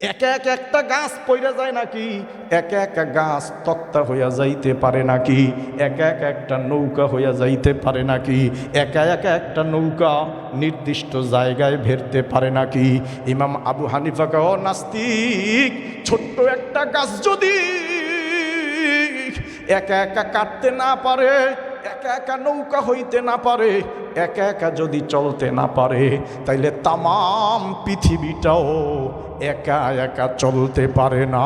একা এক একটা গাছ পইরা যায় নাকি? একা একা গাছ তক্তা হইয়া যাইতে পারে নাকি? একা একা একটা নৌকা হইয়া যাইতে পারে নাকি? একা একা একটা নৌকা নির্দিষ্ট জায়গায় ভেরতে পারে নাকি? ইমাম আবু হানিফাকে ও নাস্তিক, ছোট্ট একটা গাছ যদি একা একা কাটতে না পারে একা একা নৌকা হইতে না পারে, একা একা যদি চলতে না পারে, তাইলে তামাম পৃথিবীটাও একা একা চলতে পারে না।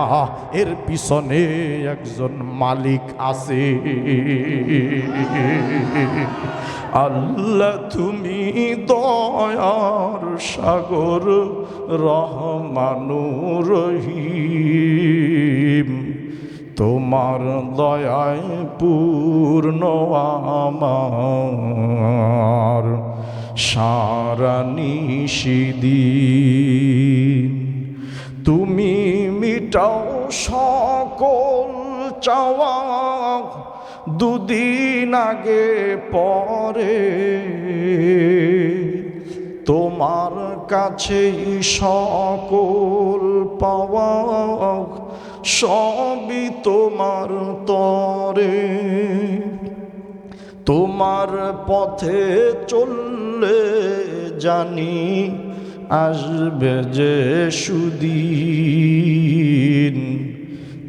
এর পিছনে একজন মালিক আছে। আল্লাহ তুমি দয়ার সাগর, রহমানুর রহিম। তোমার দয়ায় পূর্ণ আমার সারা নিষিদিন তুমি মিটাও সকল চাওয়া, দুদিন আগে পরে। তোমার কাছেই সকল পাওয়া সবই তোমার তরে। তোমার পথে চললে জানি আসবে যে সুদিন।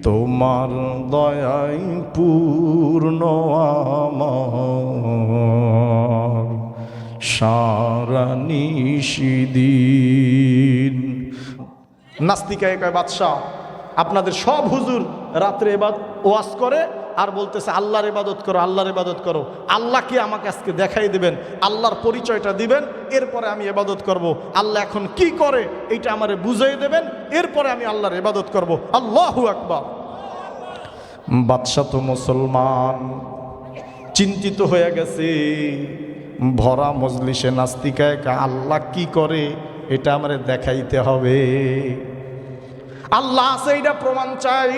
তোমার দয়াই পূর্ণ আমার, সারা নিষিদিন নাস্তিকায় কয় বাদশাহ। আপনাদের সব হুজুর রাত্রে এবাদ ওয়াজ করে আর বলতেছে, আল্লাহর ইবাদত করো, আল্লাহর ইবাদত করো। আল্লাহকে আমাকে আজকে দেখাই দিবেন, আল্লাহর পরিচয়টা দিবেন, এরপরে আমি এবাদত করব। আল্লাহ এখন কি করে এইটা আমারে বুঝিয়ে দেবেন, এরপরে আমি আল্লাহর ইবাদত করব। আল্লাহু আকবার। বাদশাহ তো মুসলমান চিন্তিত হয়ে গেছে। ভরা মজলিসে নাস্তিকায় আল্লাহ কি করে এটা আমারে দেখাইতে হবে? আল্লাহ আছে, এইটা প্রমাণ চাই।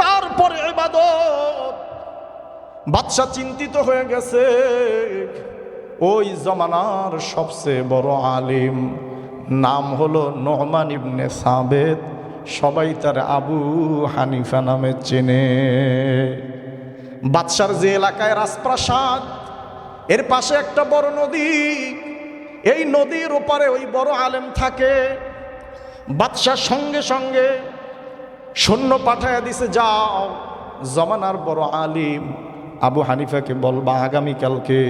তারপরে এবাদত বাদশা চিন্তিত হয়ে গেছে। ওই জমানার সবচেয়ে বড় আলিম নাম হলো নহমান ইবনে সাবেদ সবাই তার আবু হানিফা নামে চেনে। বাদশার যে এলাকায় রাজপ্রাসাদ, এর পাশে একটা বড় নদী। এই নদীর ওপারে ওই বড় আলেম থাকে। বাদশার সঙ্গে সঙ্গে সৈন্য পাঠাইয়া দিছে, যাও, জমানার বড় আলিম আবু হানিফাকে বলবা, আগামীকালকে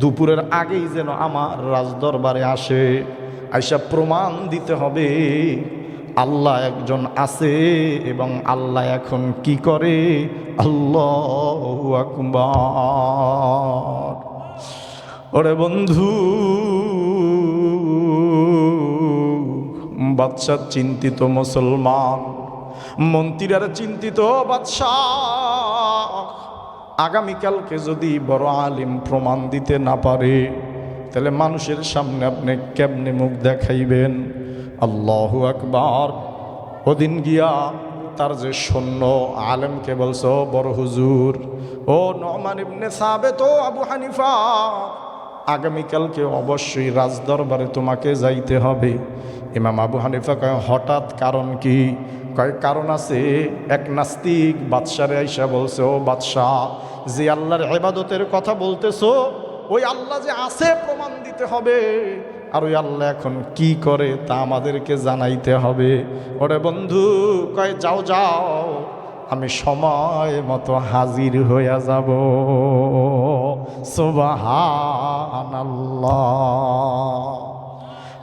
দুপুরের আগেই যেন আমার রাজদরবারে আসে। আইসা প্রমাণ দিতে হবে, আল্লাহ একজন আছে এবং আল্লাহ এখন কি করে? আল্লাহ আকবার। ওরে বন্ধু বাদশাহ চিন্তিত মুসলমান, মন্ত্রীরা চিন্তিত বাদশাহ। আগামীকালকে যদি বড় আলিম প্রমাণ দিতে না পারে, তাহলে মানুষের সামনে আপনি কেমনে মুখ দেখাইবেন? আল্লাহ আকবার। ওদিন গিয়া তার যে সৈন্য আলেমকে বলছো, বড় হুজুর, ও নমান ইবনে সাবে তো আবু হানিফা, আগামীকালকে অবশ্যই রাজদরবারে তোমাকে যাইতে হবে। ইমাম আবু হানিফা কয়, হঠাৎ কারণ কি? কয়, কারণ আছে, এক নাস্তিক বাদশারে আইসা বলছে, ও বাদশাহ, যে আল্লাহর হেবাদতের কথা বলতেছো, ওই আল্লাহ যে আছে প্রমাণ দিতে হবে। আর ওই আল্লাহ এখন কি করে তা আমাদেরকে জানাইতে হবে? ওরে বন্ধু, কয়, যাও যাও, আমি সময় মতো হাজির হইয়া যাব। সুবহানাল্লাহ।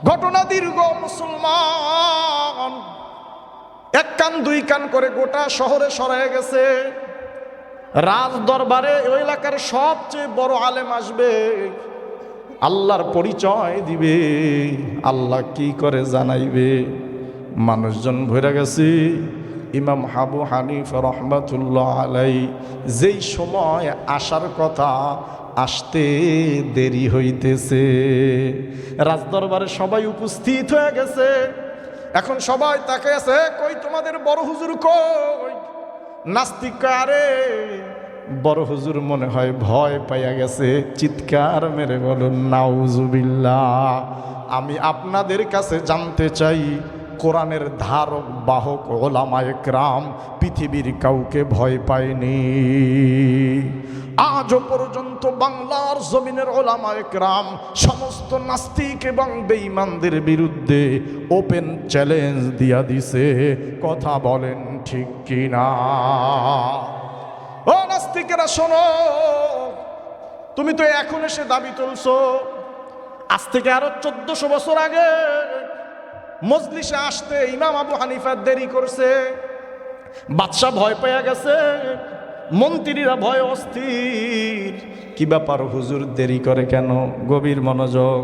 ঘটনা দীর্ঘ, মুসলমান। এক কান, দুই কান করে গোটা শহরে সরাই গেছে। রাজ দরবারে ওই এলাকার সবচেয়ে বড় আলেম আসবে। আল্লাহর পরিচয় দিবে। আল্লাহ কি করে জানাইবে? মানুষজন ভরে গেছে। ইমাম হাবু হানিফ রহমতুল্লাহ আলাই যেই সময় আসার কথা আসতে দেরি হইতেছে। রাজদরবারে সবাই উপস্থিত হয়ে গেছে। এখন সবাই তাকে আছে, কই তোমাদের বড় হুজুর কই? নাস্তিক বড় হুজুর মনে হয় ভয় পাইয়া গেছে। চিৎকার মেরে বলুন, নাউজুবিল্লাহ, আমি আপনাদের কাছে জানতে চাই কোরআনের ধারক, বাহক, ওলামায় ক্রাম পৃথিবীর কাউকে ভয় পায়নি। আজও পর্যন্ত বাংলার জমিনের ওলামায় ক্রাম সমস্ত নাস্তিক এবং বেঈমানদের বিরুদ্ধে ওপেন চ্যালেঞ্জ দিয়া দিছে। কথা বলেন ঠিক কিনা? ও নাস্তিকেরা, শোনো, তুমি তো এখন এসে দাবি তুলছো। আজ থেকে আরও চোদ্দশো বছর আগে মজলিসে আসতে ইমাম আবু হানিফা দেরি করছে। বাদশাহ ভয় পেয়ে গেছে। মন্ত্রীরা ভয় অস্থির। কি ব্যাপার হুজুর, দেরি করে কেন? গভীর মনোযোগ।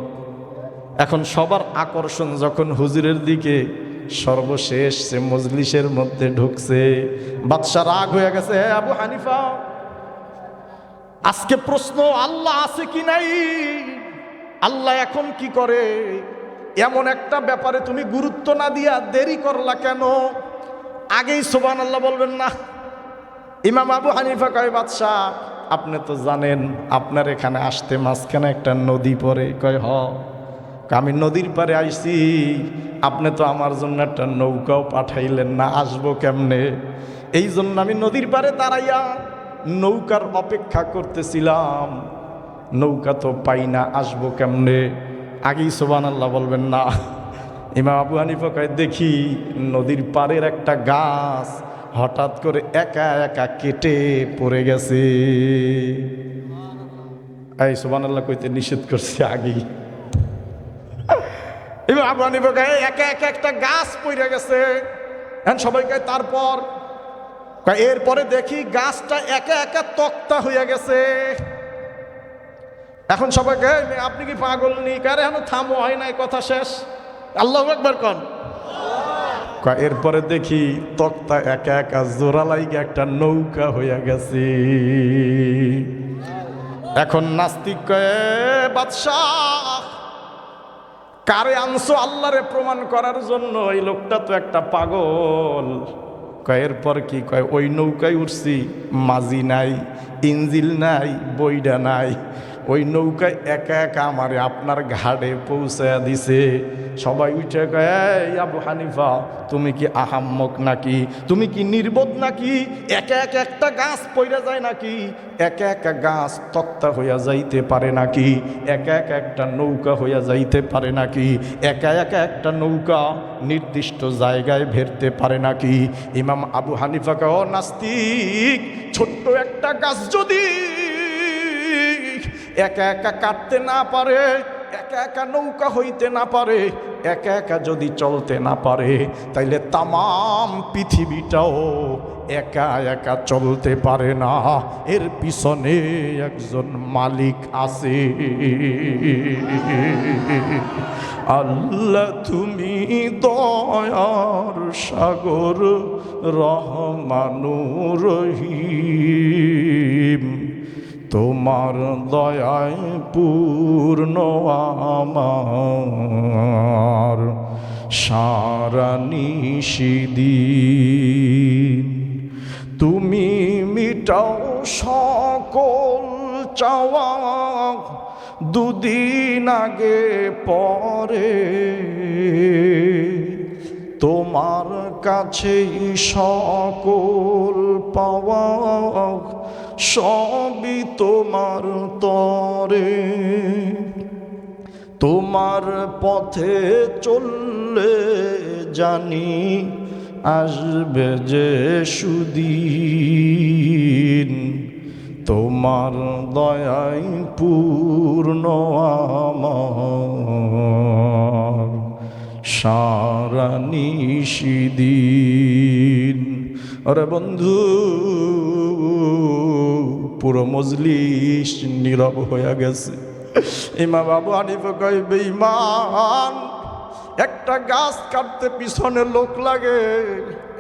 এখন সবার আকর্ষণ যখন হুজুরের দিকে, সর্বশেষ সে মজলিসের মধ্যে ঢুকছে। বাদশাহ রাগ হয়ে গেছে হ্যাঁ আবু হানিফা, আজকে প্রশ্ন আল্লাহ আছে কি নাই? আল্লাহ এখন কি করে? এমন একটা ব্যাপারে তুমি গুরুত্ব না দিয়া দেরি করলা কেন? আগেই সোবান আল্লাহ বলবেন না, ইমাম আবু হানিফা কয় বাদশাহ আপনি তো জানেন আপনার এখানে আসতে মাঝখানে একটা নদী পড়ে। কয়, হ। আমি নদীর পারে আইছি, আপনি তো আমার জন্য একটা নৌকাও পাঠাইলেন না, আসব কেমনে? এই জন্য আমি নদীর পারে দাঁড়াইয়া নৌকার অপেক্ষা করতেছিলাম। নৌকা তো পাই না, আসব কেমনে? আগেই সোবান আল্লাহ বলবেন না। ইমা আবু হানিফা দেখি নদীর পাড়ের একটা গাছ হঠাৎ করে একা একা কেটে পড়ে গেছে। এই সোবান আল্লাহ কইতে নিষেধ করছে আগেই। এবার আবু হানিফা একা একা একটা গাছ পড়ে গেছে। এখন সবাই কয়, তারপর? এরপরে দেখি গাছটা একা একা তক্তা হয়ে গেছে। এখন সবাইকে আপনি কি পাগল নি? কারে এখন থামো? হয় নাই কথা শেষ। আল্লাহ একবার কন। এরপরে দেখি তক্তা একা একা জোড়া লাইগে একটা নৌকা হইয়া গেছে। এখন নাস্তিক কয়ে বাদশাহ কারে আনছো আল্লাহরে প্রমাণ করার জন্য? এই লোকটা তো একটা পাগল। কয় এরপর কি? কয় ওই নৌকায় উঠছি মাঝি নাই ইঞ্জিল নাই বইডা নাই। ওই নৌকায় একা একা আমারে আপনার ঘাটে পৌঁছে দিছে। সবাই উঠে "এই আবু হানিফা, তুমি কি আহাম্মক নাকি? তুমি কি নির্বোধ নাকি? একা একা একটা গাছ পইরা যায় নাকি? একা একা গাছ তক্তা হইয়া যাইতে পারে নাকি? একা একা একটা নৌকা হইয়া যাইতে পারে নাকি? একা একা একটা নৌকা নির্দিষ্ট জায়গায় ভেরতে পারে নাকি? ইমাম আবু হানিফাকে ও নাস্তিক, ছোট্ট একটা গাছ যদি একা একা কাটতে না পারে, একা একা নৌকা হইতে না পারে, একা একা যদি চলতে না পারে, তাইলে তামাম পৃথিবীটাও একা একা চলতে পারে না। এর পিছনে একজন মালিক আছে। আল্লাহ তুমি দয়ার সাগর, রহমানুর রহিম। তোমার দয়ায় পূর্ণ আমার। সারা নিষিদিন তুমি মিটাও সকল চাওয়া। দুদিন আগে পরে তোমার কাছেই সকল পাওয়া। সবই তোমার তরে। তোমার পথে চললে জানি আসবে যে সুদিন। তোমার দয়াই পূর্ণ আমার, সারা নিষিদিন আরে বন্ধু পুরো মজলিস নীরব হয়ে গেছে। ইমা বাবু আনিফ কয় বেঈমান একটা গাছ কাটতে পিছনে লোক লাগে,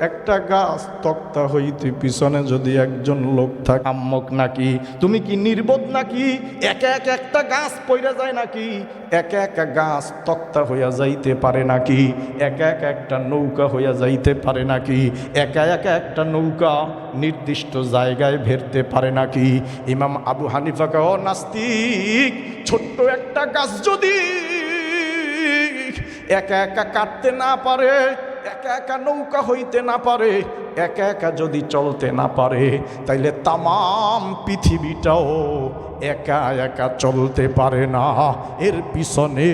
একটা গাছ তক্তা হইতে পিছনে যদি একজন লোক থাকে, আম্মক নাকি, তুমি কি নির্বোধ নাকি? একা এক একটা গাছ পইরা যায় নাকি? একা একা গাছ তক্তা হইয়া যাইতে পারে নাকি? এক এক একটা নৌকা হইয়া যাইতে পারে নাকি? একা একা একটা নৌকা নির্দিষ্ট জায়গায় ভেরতে পারে নাকি? ইমাম আবু হানিফাকে ও নাস্তিক, ছোট্ট একটা গাছ যদি একা একা কাটতে না পারে, একা একা নৌকা হইতে না পারে, একা একা যদি চলতে না পারে, তাইলে তামাম পৃথিবীটাও একা একা চলতে পারে না। এর পিছনে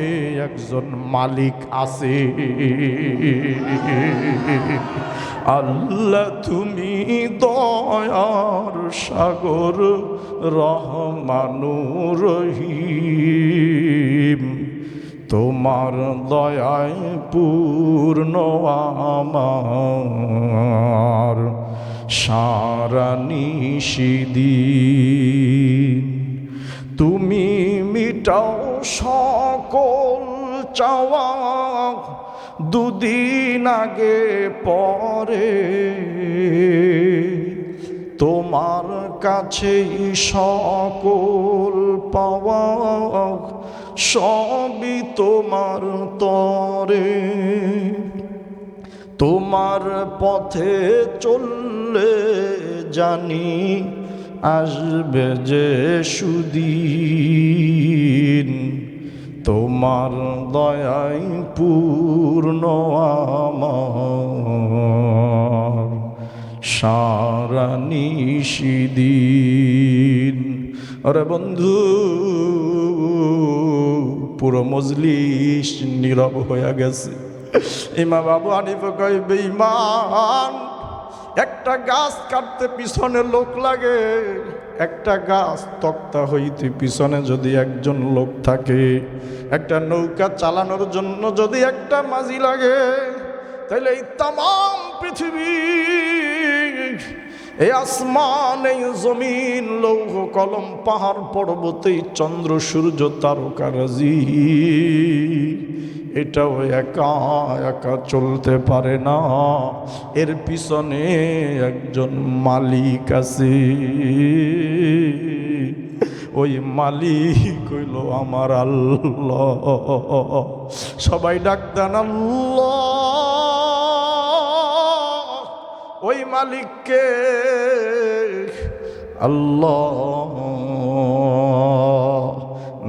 একজন মালিক আছে। আল্লাহ তুমি দয়ার সাগর, রহমানুর রহিম। তোমার দয়ায় পূর্ণ আমার। সারা নিষিদিন তুমি মিটাও সকল চাওয়া। দুদিন আগে পরে তোমার কাছেই সকল পাওয়া। সবই তোমার তরে। তোমার পথে চললে জানি আসবে যে সুদিন। তোমার দয়াই পূর্ণ আমার, সারা নিষিদিন আরে বন্ধু পুরো মজলিস নীরব হয়ে গেছে। ইমা বাবু হানিফ কয়, বেঈমান, একটা গাছ কাটতে পিছনে লোক লাগে, একটা গাছ তক্তা হইতে পিছনে যদি একজন লোক থাকে, একটা নৌকা চালানোর জন্য যদি একটা মাঝি লাগে তাহলে এই তাম পৃথিবী এই আসমান, এই জমিন, লৌহ কলম, পাহাড়, পর্বত চন্দ্র, সূর্য তারকারাজি এটাও একা একা চলতে পারে না। এর পিছনে একজন মালিক আছে। ওই মালিক হইল আমার আল্লাহ। সবাই ডাক দেন, আল্লাহ। ওই মালিককে আল্লাহ।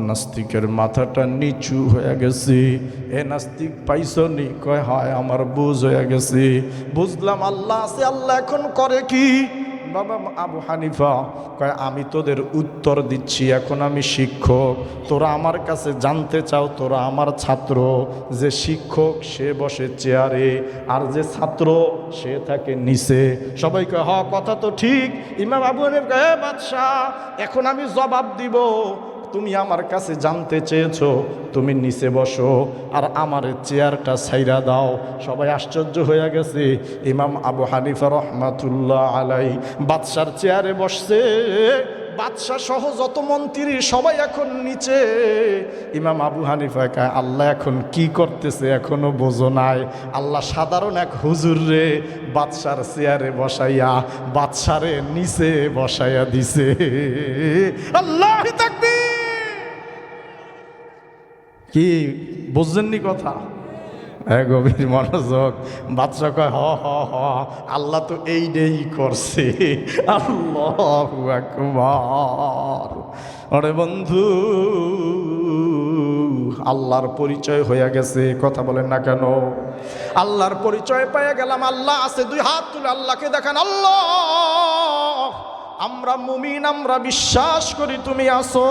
নাস্তিকের মাথাটা নিচু হয়ে গেছি। এ নাস্তিক পাইছনি? কয়, হয়, আমার বুঝ হয়ে গেছি। বুঝলাম আল্লাহ আছে, আল্লাহ এখন করে কি? বাবা, আবু হানিফা কয়, আমি তোদের উত্তর দিচ্ছি, এখন আমি শিক্ষক। তোরা আমার কাছে জানতে চাও, তোরা আমার ছাত্র। যে শিক্ষক, সে বসে চেয়ারে, আর যে ছাত্র, সে থাকে নিচে। সবাই কয়, হ, কথা তো ঠিক। ইমাম আবু হানিফ কয় "এ বাদশাহ, এখন আমি জবাব দিব। তুমি আমার কাছে জানতে চেয়েছো, তুমি নিচে বসো আর আমার চেয়ারটা ছাইরা দাও। সবাই আশ্চর্য হয়ে গেছে। ইমাম আবু হানিফা রহমাতুল্লাহ আলাই বাদশার চেয়ারে বসছে। বাদশাহ সহ যত মন্ত্রী, সবাই এখন নিচে। ইমাম আবু হানিফা কয় আল্লাহ এখন কি করতেছে এখনও বোঝো নাই। আল্লাহ সাধারণ এক হুজুর রে, বাদশার চেয়ারে বসাইয়া, বাদশারে নিচে বসাইয়া দিছে। আল্লাহ কি বুঝছেননি কথা? গভীর মনোযোগ। বাচ্চা কয়, হ হ হ, আল্লাহ তো এই ডেই করছে। আল্লাহ একবার আরে বন্ধু, আল্লাহর পরিচয় হয়ে গেছে, কথা বলেন না কেন? আল্লাহর পরিচয় পেয়ে গেলাম, আল্লাহ আছে, দুই হাত তুলে আল্লাহকে দেখান, আল্লাহ! আমরা মুমিন, আমরা বিশ্বাস করি, তুমি আসো।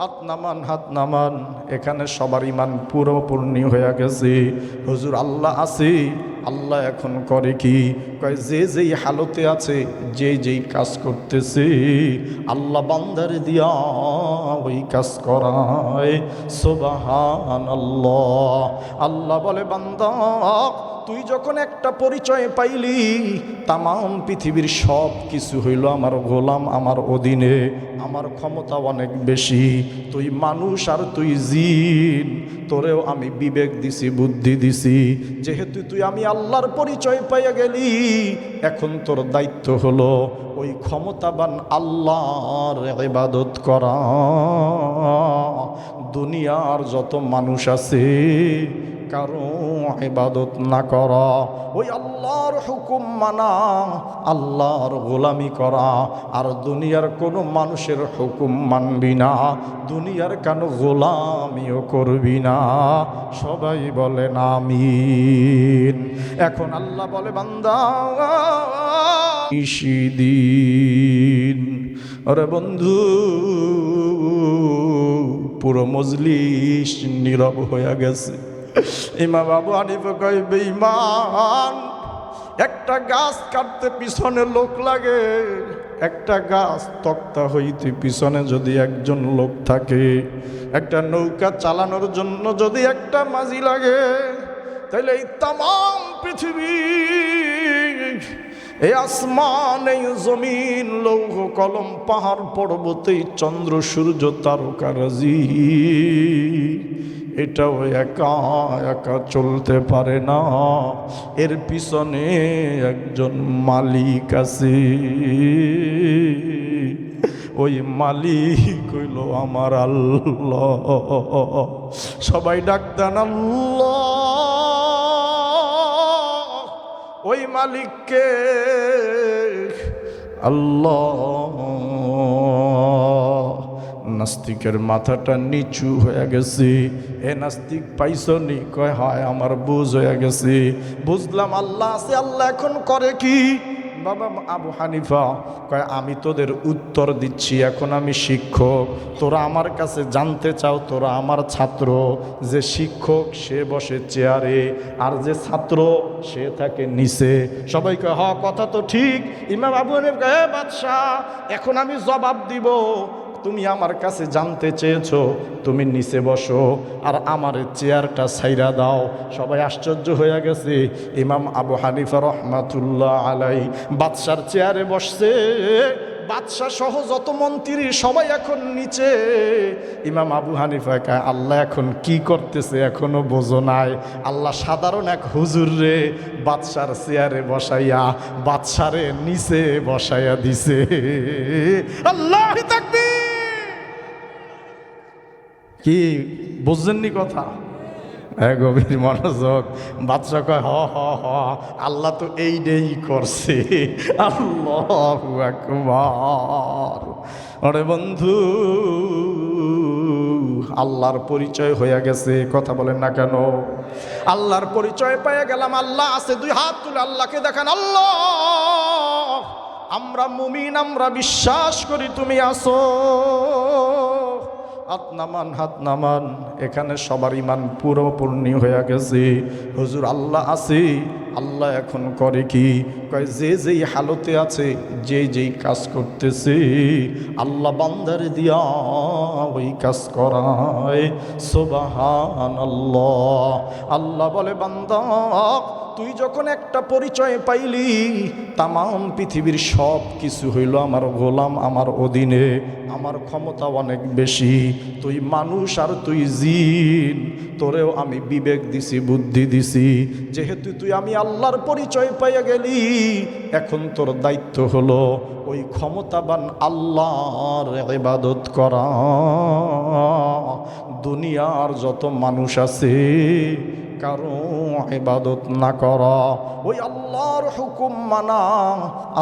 হাত নামান হাত নামান। এখানে সবার ইমান পুরোপূর্ণি হয়ে গেছে। হুজুর, আল্লাহ আছে। আল্লাহ এখন করে কি? কয়, যে যেই হালতে আছে, যে যেই কাজ করতেছে, আল্লাহ বান্দার দিয়া ওই কাজ করায়। সোবাহান আল্লাহ আল্লাহ বলে, বান্দা তুই যখন একটা পরিচয় পাইলি, তামাম পৃথিবীর সব কিছু হইল আমার গোলাম, আমার অধীনে। আমার ক্ষমতা অনেক বেশি। তুই মানুষ আর তুই জিন। তোরেও আমি বিবেক দিছি, বুদ্ধি দিছি। যেহেতু তুই আমি আল্লাহর পরিচয় পাইয়া গেলি, এখন তোর দায়িত্ব হলো ওই ক্ষমতাবান আল্লাহর ইবাদত করা। দুনিয়ার যত মানুষ আছে কারও ইবাদত না করা, ওই আল্লাহর হুকুম মানা, আল্লাহর গোলামি করা। আর দুনিয়ার কোনো মানুষের হুকুম মানবি না, দুনিয়ার কেন গোলামিও করবি না। সবাই বলে আমিন। এখন আল্লাহ বলে, বান্দা দিন। আরে বন্ধু, পুরো মজলিস নীরব হয়ে গেছে। ইমা বাবু হানিফে কয়, বেঈমান, একটা গাছ কাটতে পিছনে লোক লাগে, একটা গাছ তক্তা হইতে পিছনে যদি একজন লোক থাকে, একটা নৌকা চালানোর জন্য যদি একটা মাঝি লাগে তাহলে এই তাম পৃথিবী, এই আসমান, এই জমিন, লৌহ কলম, পাহাড়, পর্বতে চন্দ্র, সূর্য তারকারাজি এটাও একা একা চলতে পারে না। এর পিছনে একজন মালিক আছে। ওই মালিক হইল আমার আল্লাহ। সবাই ডাক দেন, আল্লাহ, ওই মালিককে আল্লাহ নাস্তিকের মাথাটা নিচু হয়ে গেছে। এ নাস্তিক পাইছনি কয়, হয়, আমার বুঝ হয়ে গেছে। বুঝলাম আল্লাহ আছে, আল্লাহ এখন করে কি? বাবা, আবু হানিফা, কয়, আমি তোদের উত্তর দিচ্ছি, এখন আমি শিক্ষক। তোরা আমার কাছে জানতে চাও, তোরা আমার ছাত্র। যে শিক্ষক, সে বসে চেয়ারে, আর যে ছাত্র, সে থাকে নিচে। সবাই কয়, হ, কথা তো ঠিক। ইমাম আবু হানিফা কয় "এ বাদশাহ, এখন আমি জবাব দিব। তুমি আমার কাছে জানতে চেয়েছো, তুমি নিচে বসো আর আমার চেয়ারটা ছাইরা দাও। সবাই আশ্চর্য হয়ে গেছে। ইমাম আবু হানিফা রহমাতুল্লাহ আলাই বাদশার চেয়ারে বসছে। বাদশাহ সহ যত মন্ত্রী, সবাই এখন নিচে। ইমাম আবু হানিফা আল্লাহ এখন কি করতেছে এখনও বোঝো নাই। আল্লাহ সাধারণ এক হুজুর রে, বাদশার চেয়ারে বসাইয়া, বাদশারে নিচে বসাইয়া দিছে। আল্লাহ কি বুঝছেননি কথা? গভীর মনোযোগ। বাচ্চা কয়, হ হ হ, আল্লাহ তো এই ডেই করছে। আল্লাহ একবার ওরে বন্ধু, আল্লাহর পরিচয় হয়ে গেছে, কথা বলেন না কেন? আল্লাহর পরিচয় পেয়ে গেলাম, আল্লাহ আছে, দুই হাত তুলে আল্লাহকে দেখান, আল্লাহ! আমরা মুমিন, আমরা বিশ্বাস করি, তুমি আসো হাত নামান হাত নামান। এখানে সবার ইমান পুরো পূর্ণি হয়ে গেছে। হুজুর আল্লাহ আছে। আল্লাহ এখন করে কি? কয়, যে যেই হালতে আছে, যে যেই কাজ করতেছে, আল্লাহ বান্দার দিয়া ওই কাজ করায়। সোবাহান আল্লাহ আল্লাহ বলে, বান্দা, তুই যখন একটা পরিচয় পাইলি, তামাম পৃথিবীর সব কিছু হইল আমার গোলাম, আমার অধীনে। আমার ক্ষমতা অনেক বেশি। তুই মানুষ আর তুই জিন, তোরেও আমি বিবেক দিছি, বুদ্ধি দিছি। যেহেতু তুই আমি আল্লাহর পরিচয় পাইয়া গেলি। এখন তোর দায়িত্ব হলো ওই ক্ষমতাবান আল্লাহর ইবাদত করা। দুনিয়ার যত মানুষ আছে, কারও ইবাদত না করা, ওই আল্লাহর হুকুম মানা,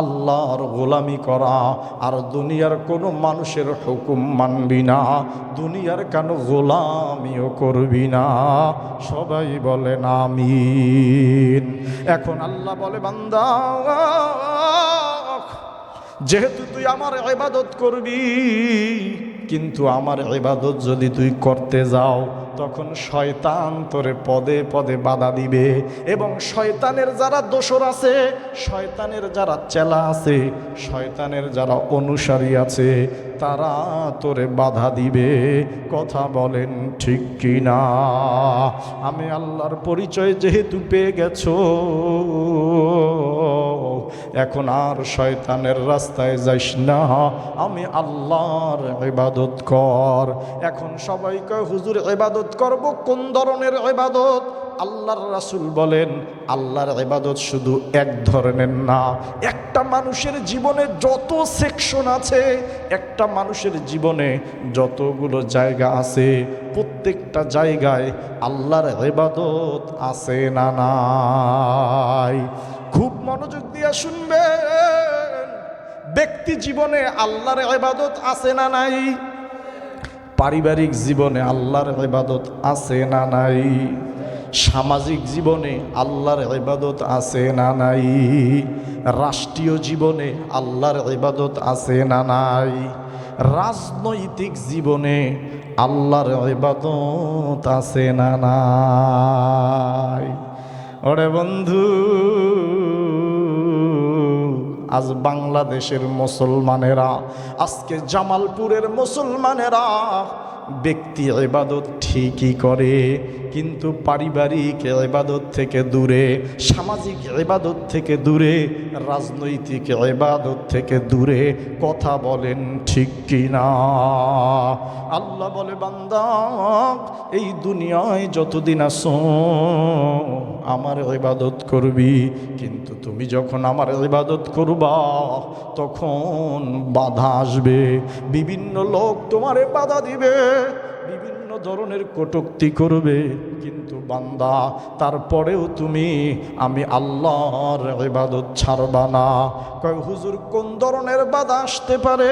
আল্লাহর গোলামি করা। আর দুনিয়ার কোনো মানুষের হুকুম মানবি না, দুনিয়ার কেন গোলামিও করবি না? সবাই বলে আমিন। এখন আল্লাহ বলে, বান্দা, যেহেতু তুই আমার ইবাদত করবি কিন্তু আমার এবাদত যদি তুই করতে যাও, তখন শয়তান তোরে পদে পদে বাধা দিবে। এবং শয়তানের যারা দোসর আছে, শয়তানের যারা চেলা আছে, শয়তানের যারা অনুসারী আছে, তারা তোরে বাধা দিবে। কথা বলেন ঠিক কি না আমি আল্লাহর পরিচয় যেহেতু পেয়ে গেছো এখন আর শয়তানের রাস্তায় যাইস না। আমি আল্লাহর ইবাদত কর। এখন সবাইকে হুজুর ইবাদত করব, কোন ধরনের ইবাদত? আল্লাহর রাসুল বলেন, আল্লাহর ইবাদত শুধু এক ধরনের না, একটা মানুষের জীবনে যত সেকশন আছে, একটা মানুষের জীবনে যতগুলো জায়গা আছে, প্রত্যেকটা জায়গায় আল্লাহর ইবাদত আছে না নাই? খুব মনোযোগ দিয়া শুনবেন। ব্যক্তি জীবনে আল্লাহর ইবাদত আছে না নাই? পারিবারিক জীবনে আল্লাহর ইবাদত আছে না নাই? সামাজিক জীবনে আল্লাহর ইবাদত আছে না নাই? রাষ্ট্রীয় জীবনে আল্লাহর ইবাদত আছে না নাই? রাজনৈতিক জীবনে আল্লাহর ইবাদত আছে না নাই? ওরে বন্ধু আজ বাংলাদেশের মুসলমানেরা আজকে জামালপুরের মুসলমানেরা ব্যক্তি এবাদত ঠিকই করে। কিন্তু পারিবারিক ইবাদত থেকে দূরে, সামাজিক ইবাদত থেকে দূরে, রাজনৈতিক ইবাদত থেকে দূরে কথা বলেন ঠিক কিনা? আল্লাহ বলে, বান্দা, এই দুনিয়ায় যতদিন আসো আমার ইবাদত করবি। কিন্তু তুমি যখন আমার ইবাদত করবা, তখন বাধা আসবে। বিভিন্ন লোক তোমারে বাধা দিবে। ধরনের কটুক্তি করবে, কিন্তু বান্দা, তারপরেও তুমি, আমি আল্লাহর ইবাদত ছাড়বা না। কয়, হুজুর, কোন ধরনের বাধা আসতে পারে?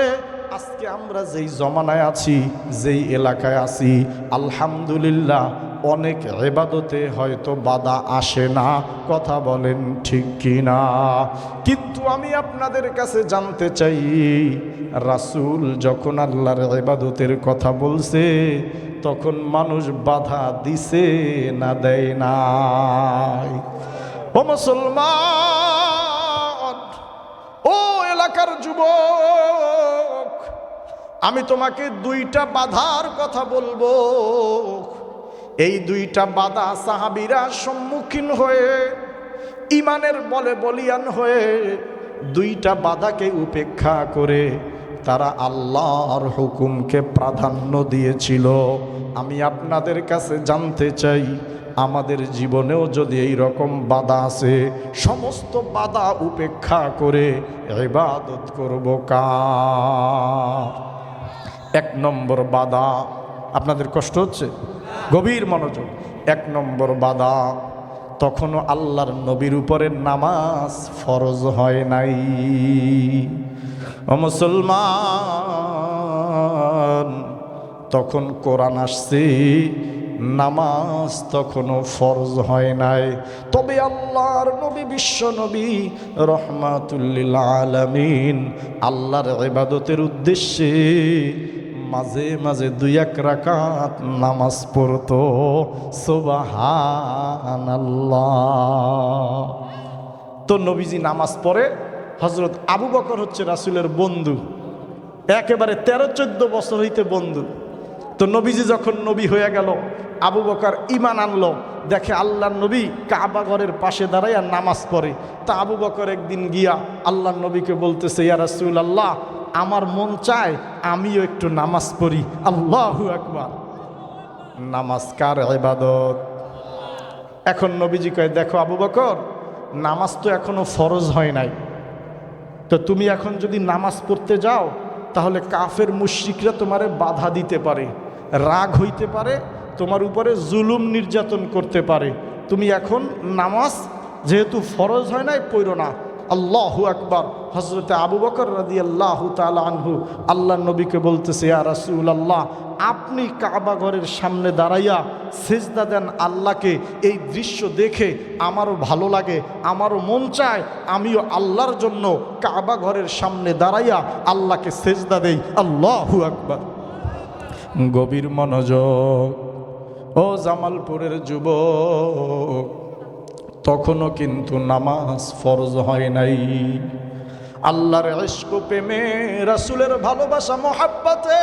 আজকে আমরা যেই জমানায় আছি, যেই এলাকায় আছি, আলহামদুলিল্লাহ অনেক এবাদতে হয়তো বাধা আসে না। কথা বলেন ঠিক কি না কিন্তু আমি আপনাদের কাছে জানতে চাই, রাসূল যখন আল্লাহর এবাদতের কথা বলছে, তখন মানুষ বাধা দিছে না দেয় নাই? ও মুসলমান, ও এলাকার যুবক আমি তোমাকে দুইটা বাধার কথা বলব। এই দুইটা বাধা সাহাবিরা সম্মুখীন হয়ে ইমানের বলে বলিয়ান হয়ে দুইটা বাধাকে উপেক্ষা করে তারা আল্লাহর হুকুমকে প্রাধান্য দিয়েছিল। আমি আপনাদের কাছে জানতে চাই, আমাদের জীবনেও যদি এই রকম বাধা আছে সমস্ত বাধা উপেক্ষা করে এবাদত করব কার? এক নম্বর বাধা। আপনাদের কষ্ট হচ্ছে? গভীর মনোযোগ। এক নম্বর বাধা, তখনও আল্লাহর নবীর উপরে নামাজ ফরজ হয় নাই। মুসলমান, তখন কোরআন আসছে, নামাজ তখনও ফরজ হয় নাই। তবে আল্লাহর নবী, বিশ্ব নবী, রহমাতুল্লিল আলমিন আল্লাহর ইবাদতের উদ্দেশ্যে মাঝে মাঝে দুই এক রাকাত নামাজ পড়তো। সোবাহান তো নবীজি নামাজ পড়ে হজরত আবু বকর হচ্ছে রাসুলের বন্ধু। একেবারে তেরো চোদ্দ বছর হইতে বন্ধু। তো নবীজি যখন নবী হয়ে গেল, আবু বকর ইমান আনলো, দেখে আল্লাহ নবী কাবা ঘরের পাশে দাঁড়ায় আর নামাজ পড়ে। তা আবু বকর একদিন গিয়া আল্লাহ নবীকে বলতেছে, ইয়া রাসুল আল্লাহ আমার মন চায় আমিও একটু নামাজ পড়ি। আল্লাহু একবার নামাজ কার ইবাদত? এখন নবীজি কয়, দেখো আবু বকর, নামাজ তো এখনও ফরজ হয় নাই। তো তুমি এখন যদি নামাজ পড়তে যাও, তাহলে কাফের মুশ্রিকরা তোমারে বাধা দিতে পারে, রাগ হইতে পারে, তোমার উপরে জুলুম নির্যাতন করতে পারে। তুমি এখন নামাজ যেহেতু ফরজ হয় নাই, পড়ো না। আল্লাহু আকবার। হজরতে আবু বকর রাদি আল্লাহ আনহু আল্লাহ নবীকে বলতেছে, ইয়া রাসুল আল্লাহ আপনি কাবা ঘরের সামনে দাঁড়াইয়া সেজদা দেন আল্লাহকে। এই দৃশ্য দেখে আমারও ভালো লাগে, আমারও মন চায়, আমিও আল্লাহর জন্য কাবা ঘরের সামনে দাঁড়াইয়া আল্লাহকে সেজদা দেই। আল্লাহু আকবার। গভীর মনোযোগ, ও জামালপুরের যুবক তখনও কিন্তু নামাজ ফরজ হয় নাই। আল্লাহর ইস্ক প্রেমে, রাসুলের ভালোবাসা, মহাব্বাতে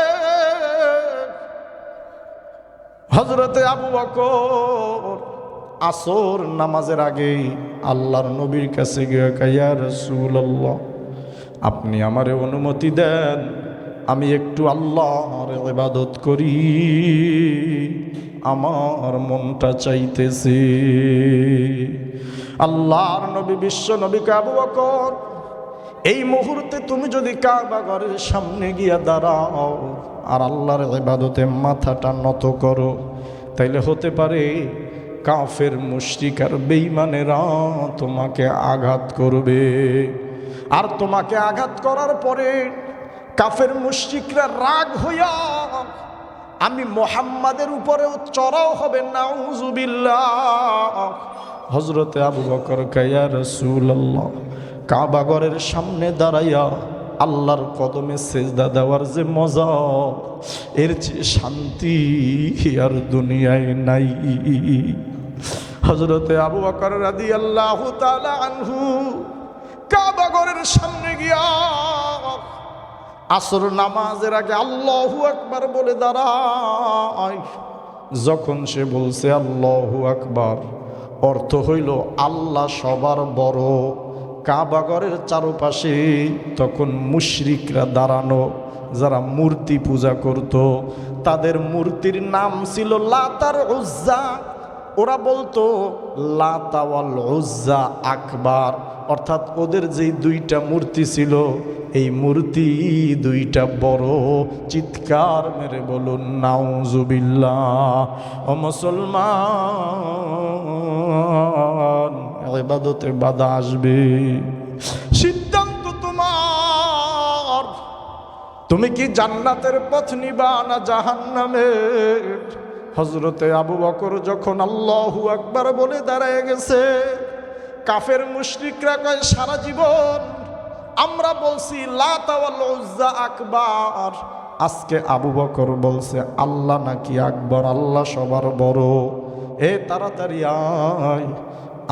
হজরতে আবু বকর আসর নামাজের আগে আল্লাহর নবীর কাছে গিয়ে কাইয়া রসুল আপনি আমারে অনুমতি দেন, আমি একটু আল্লাহর ইবাদত করি। আমার মনটা চাইতেছে। আল্লাহর নবী, বিশ্ব নবী কাবু বকর। এই মুহূর্তে তুমি যদি কাবা ঘরের সামনে গিয়া দাঁড়াও আর আল্লাহর ইবাদতে মাথাটা নত করো, তাইলে হতে পারে কাফের মুশরিকার বেইমানেরা তোমাকে আঘাত করবে। আর তোমাকে আঘাত করার পরে কাফের মুশরিকরা রাগ হইয়া, আমি মোহাম্মাদের উপরেও চড়াও হবে, নাউজুবিল্লাহ। হজরতে আবু বকর কাইয়া রসুল্লাহ কাবাগরের সামনে দাঁড়াইয়া আল্লাহর কদমে সেজদা দেওয়ার যে মজা, এর চেয়ে শান্তি আর দুনিয়ায় নাই। হজরতে আবু বকর রাদি আল্লাহ আনহু কাবাগরের সামনে গিয়া আসর নামাজের আগে আল্লাহু আকবার বলে দাঁড়ায়। যখন সে বলছে, আল্লাহু আকবার। অর্থ হইল আল্লাহ সবার বড়। কাবাগরের চারপাশে তখন মুশরিকরা দাঁড়ানো, যারা মূর্তি পূজা করত। তাদের মূর্তির নাম ছিল লাতার উজ্জা। ওরা বলতো, লাতাওয়াল উজ্জা আকবার। অর্থাৎ ওদের যেই দুইটা মূর্তি ছিল, এই মূর্তি দুইটা বড়। চিৎকার মেরে বলুন, নাউজুবিল্লাহ। ও মুসলমান এবাদতে বাধা আসবে। সিদ্ধান্ত তোমার। তুমি কি জান্নাতের পথ নিবা না জাহান্নামের হজরতে আবু বকর যখন আল্লাহু আকবার বলে দাঁড়ায় গেছে, কাফের মুশরিকরা কয়, সারা জীবন আমরা বলছি উজ্জা আকবার। আজকে আবু বকর বলছে, আল্লাহ নাকি আকবর, আল্লাহ সবার বড়। এ তাড়াতাড়ি আয়।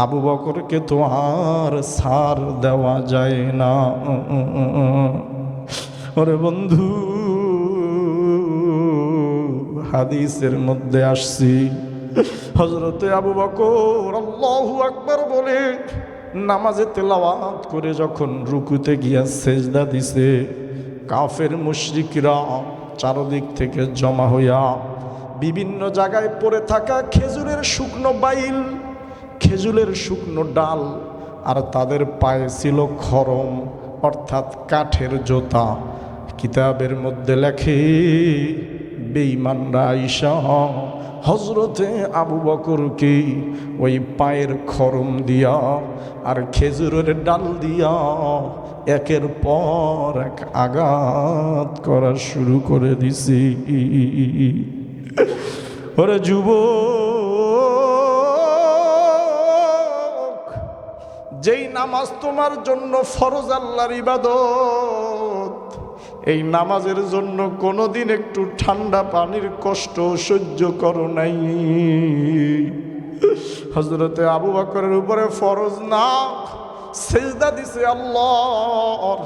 আবু বকরকে তো আর সার দেওয়া যায় না। ওরে বন্ধু, হাদিসের মধ্যে আসছি। হজরতে আবু বকর আল্লাহু আকবার বলে, নামাজে তেলাওয়াত করে যখন রুকুতে গিয়া সেজদা দিছে, কাফের মুশরিকরা চারদিক থেকে জমা হইয়া বিভিন্ন জায়গায় পড়ে থাকা খেজুরের শুকনো বাইল খেজুরের শুকনো ডাল আর তাদের পায়ে ছিল খরম, অর্থাৎ কাঠের জোতা। কিতাবের মধ্যে লেখে বেইমানরা ঈশা হজরতে আবু বকরকে ওই পায়ের খরম দিয়া আর খেজুরের ডাল দিয়া একের পর এক আঘাত করা শুরু করে দিছি। ওরে যুবক! যেই নামাজ তোমার জন্য ফরজ আল্লাহর ইবাদত, এই নামাজের জন্য কোনোদিন একটু ঠান্ডা পানির কষ্ট সহ্য করো নাই। হজরতে আবু বকরের উপরে ফরজ না, সেজদা দিছে আল্লাহর।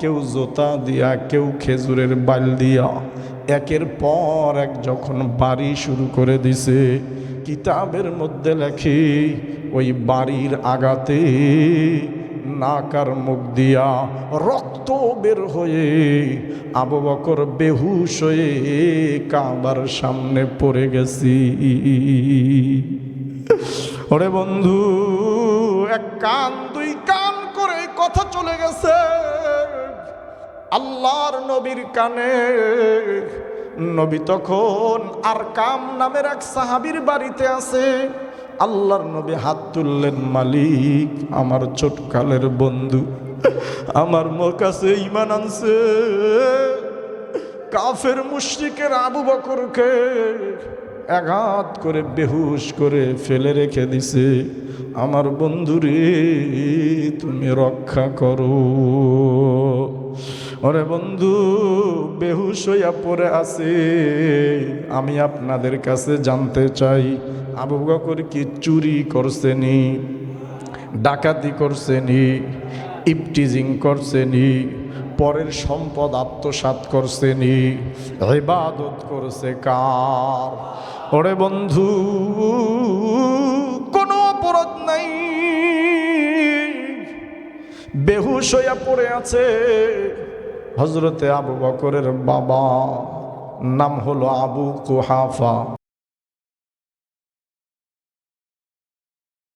কেউ জোতা দিয়া, কেউ খেজুরের বাল দিয়া, একের পর এক যখন বাড়ি শুরু করে দিছে কিতাবের মধ্যে লেখে, ওই বাড়ির আগাতে নাকার মুখ দিয়া রক্ত বের হয়ে আবু বকর বেহুশ হয়ে কাবার সামনে পড়ে গেছি। ওরে বন্ধু, এক কান, দুই কান করে কথা চলে গেছে। আল্লাহর নবীর কানে নবী তখন আর কাম নামের এক সাহাবির বাড়িতে আছে। আল্লাহর নবী হাত তুললেন, মালিক, আমার ছোটকালের বন্ধু, আমার মোর কাছে ইমান আনছে। কাফের মুশরিকের আবু বকরকে আঘাত করে বেহুশ করে ফেলে রেখে দিছে। আমার বন্ধুরে, তুমি রক্ষা করো। ওরে বন্ধু, বেহুশ হইয়া পড়ে আছে। আমি আপনাদের কাছে জানতে চাই, আবু বকর কি চুরি করছেনি, ডাকাতি করছেনি, ইপটিজিং করছেনি, পরের সম্পদ আত্মসাত করছেনি, ইবাদত করছে কার? ওরে বন্ধু, কোনো অপরাধ নাই। বেহুশ হইয়া পড়ে আছে হজরতে আবু বকরের বাবা নাম হলো আবু কুহাফা।